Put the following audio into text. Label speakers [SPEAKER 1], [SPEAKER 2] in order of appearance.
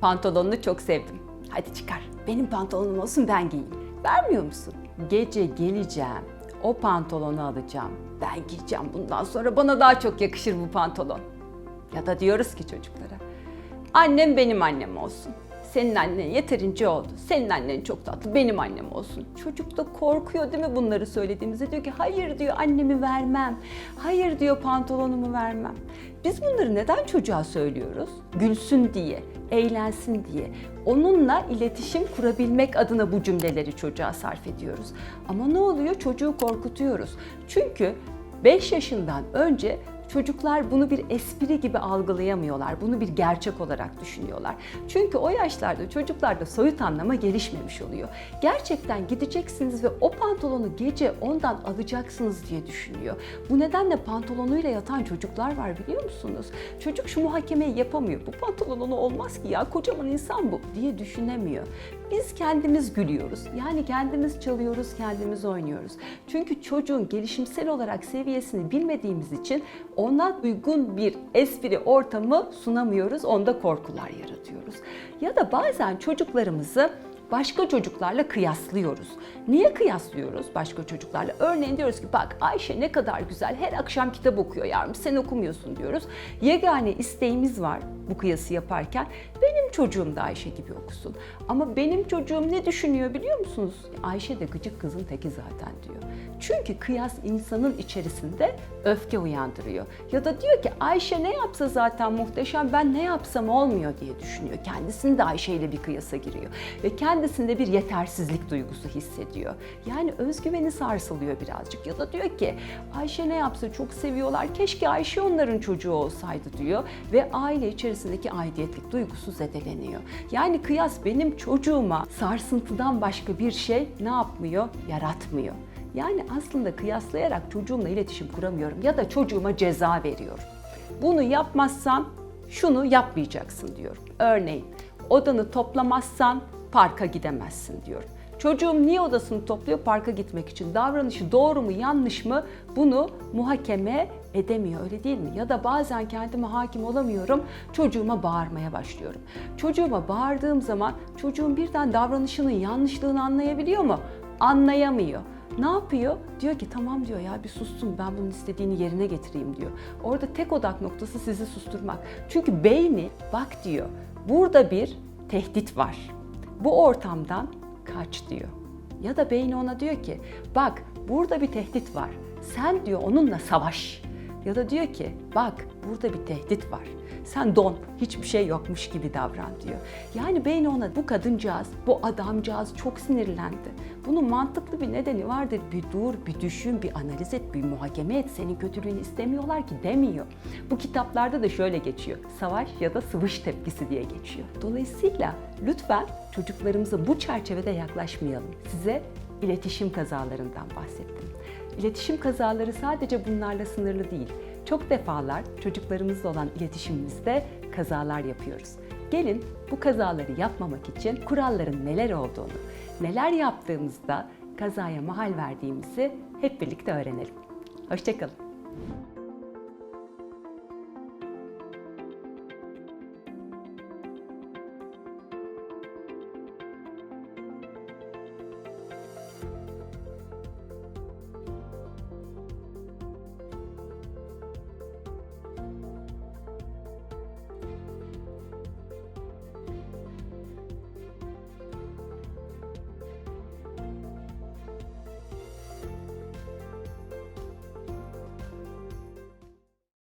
[SPEAKER 1] Pantolonunu çok sevdim. Hadi çıkar. Benim pantolonum olsun ben giyeyim. Vermiyor musun? Gece geleceğim. O pantolonu alacağım. Ben giyeceğim bundan sonra bana daha çok yakışır bu pantolon. Ya da diyoruz ki çocuklara. Annem benim annem olsun. Senin annen yeterince oldu. Senin annen çok tatlı, benim annem olsun. Çocuk da korkuyor değil mi bunları söylediğimizde? Diyor ki hayır diyor annemi vermem. Hayır diyor pantolonumu vermem. Biz bunları neden çocuğa söylüyoruz? Gülsün diye, eğlensin diye. Onunla iletişim kurabilmek adına bu cümleleri çocuğa sarf ediyoruz. Ama ne oluyor? Çocuğu korkutuyoruz. Çünkü 5 yaşından önce Çocuklar bunu bir espri gibi algılayamıyorlar. Bunu bir gerçek olarak düşünüyorlar. Çünkü o yaşlarda çocuklarda soyut anlama gelişmemiş oluyor. Gerçekten gideceksiniz ve o pantolonu gece ondan alacaksınız diye düşünüyor. Bu nedenle pantolonuyla yatan çocuklar var biliyor musunuz? Çocuk şu muhakemeyi yapamıyor. Bu pantolon ona olmaz ki ya kocaman insan bu diye düşünemiyor. Biz kendimiz gülüyoruz. Yani kendimiz çalıyoruz, kendimiz oynuyoruz. Çünkü çocuğun gelişimsel olarak seviyesini bilmediğimiz için ona uygun bir espri ortamı sunamıyoruz. Onda korkular yaratıyoruz. Ya da bazen çocuklarımızı başka çocuklarla kıyaslıyoruz. Niye kıyaslıyoruz başka çocuklarla? Örneğin diyoruz ki bak Ayşe ne kadar güzel her akşam kitap okuyor yavrum sen okumuyorsun diyoruz. Yegane isteğimiz var bu kıyası yaparken benim çocuğum da Ayşe gibi okusun. Ama benim çocuğum ne düşünüyor biliyor musunuz? Ayşe de gıcık kızın teki zaten diyor. Çünkü kıyas insanın içerisinde öfke uyandırıyor. Ya da diyor ki Ayşe ne yapsa zaten muhteşem ben ne yapsam olmuyor diye düşünüyor. Kendisini de Ayşe ile bir kıyasa giriyor. Ve kendisinde bir yetersizlik duygusu hissediyor. Yani özgüveni sarsılıyor birazcık. Ya da diyor ki Ayşe ne yapsa çok seviyorlar. Keşke Ayşe onların çocuğu olsaydı diyor. Ve aile içerisindeki aidiyetlik duygusu zedeleniyor. Yani kıyas benim çocuğuma sarsıntıdan başka bir şey ne yapmıyor? Yaratmıyor. Yani aslında kıyaslayarak çocuğumla iletişim kuramıyorum ya da çocuğuma ceza veriyorum. Bunu yapmazsan şunu yapmayacaksın diyorum. Örneğin odanı toplamazsan parka gidemezsin diyorum. Çocuğum niye odasını topluyor? Parka gitmek için. Davranışı doğru mu yanlış mı? Bunu muhakeme edemiyor öyle değil mi? Ya da bazen kendime hakim olamıyorum. Çocuğuma bağırmaya başlıyorum. Çocuğuma bağırdığım zaman çocuğum birden davranışının yanlışlığını anlayabiliyor mu? Anlayamıyor. Ne yapıyor? Diyor ki tamam diyor ya bir sussun ben bunun istediğini yerine getireyim diyor. Orada tek odak noktası sizi susturmak. Çünkü beyni bak diyor burada bir tehdit var. Bu ortamdan kaç diyor. Ya da beyni ona diyor ki bak burada bir tehdit var. Sen diyor onunla savaş. Ya da diyor ki bak burada bir tehdit var. Sen don, hiçbir şey yokmuş gibi davran diyor. Yani beyni ona bu kadıncağız, bu adamcağız çok sinirlendi. Bunun mantıklı bir nedeni vardır. Bir dur, bir düşün, bir analiz et, bir muhakeme et. Senin kötülüğünü istemiyorlar ki demiyor. Bu kitaplarda da şöyle geçiyor. Savaş ya da sıvış tepkisi diye geçiyor. Dolayısıyla lütfen çocuklarımıza bu çerçevede yaklaşmayalım. Size iletişim kazalarından bahsettim. İletişim kazaları sadece bunlarla sınırlı değil. Çok defalar çocuklarımızla olan iletişimimizde kazalar yapıyoruz. Gelin bu kazaları yapmamak için kuralların neler olduğunu, neler yaptığımızda kazaya mahal verdiğimizi hep birlikte öğrenelim. Hoşçakalın.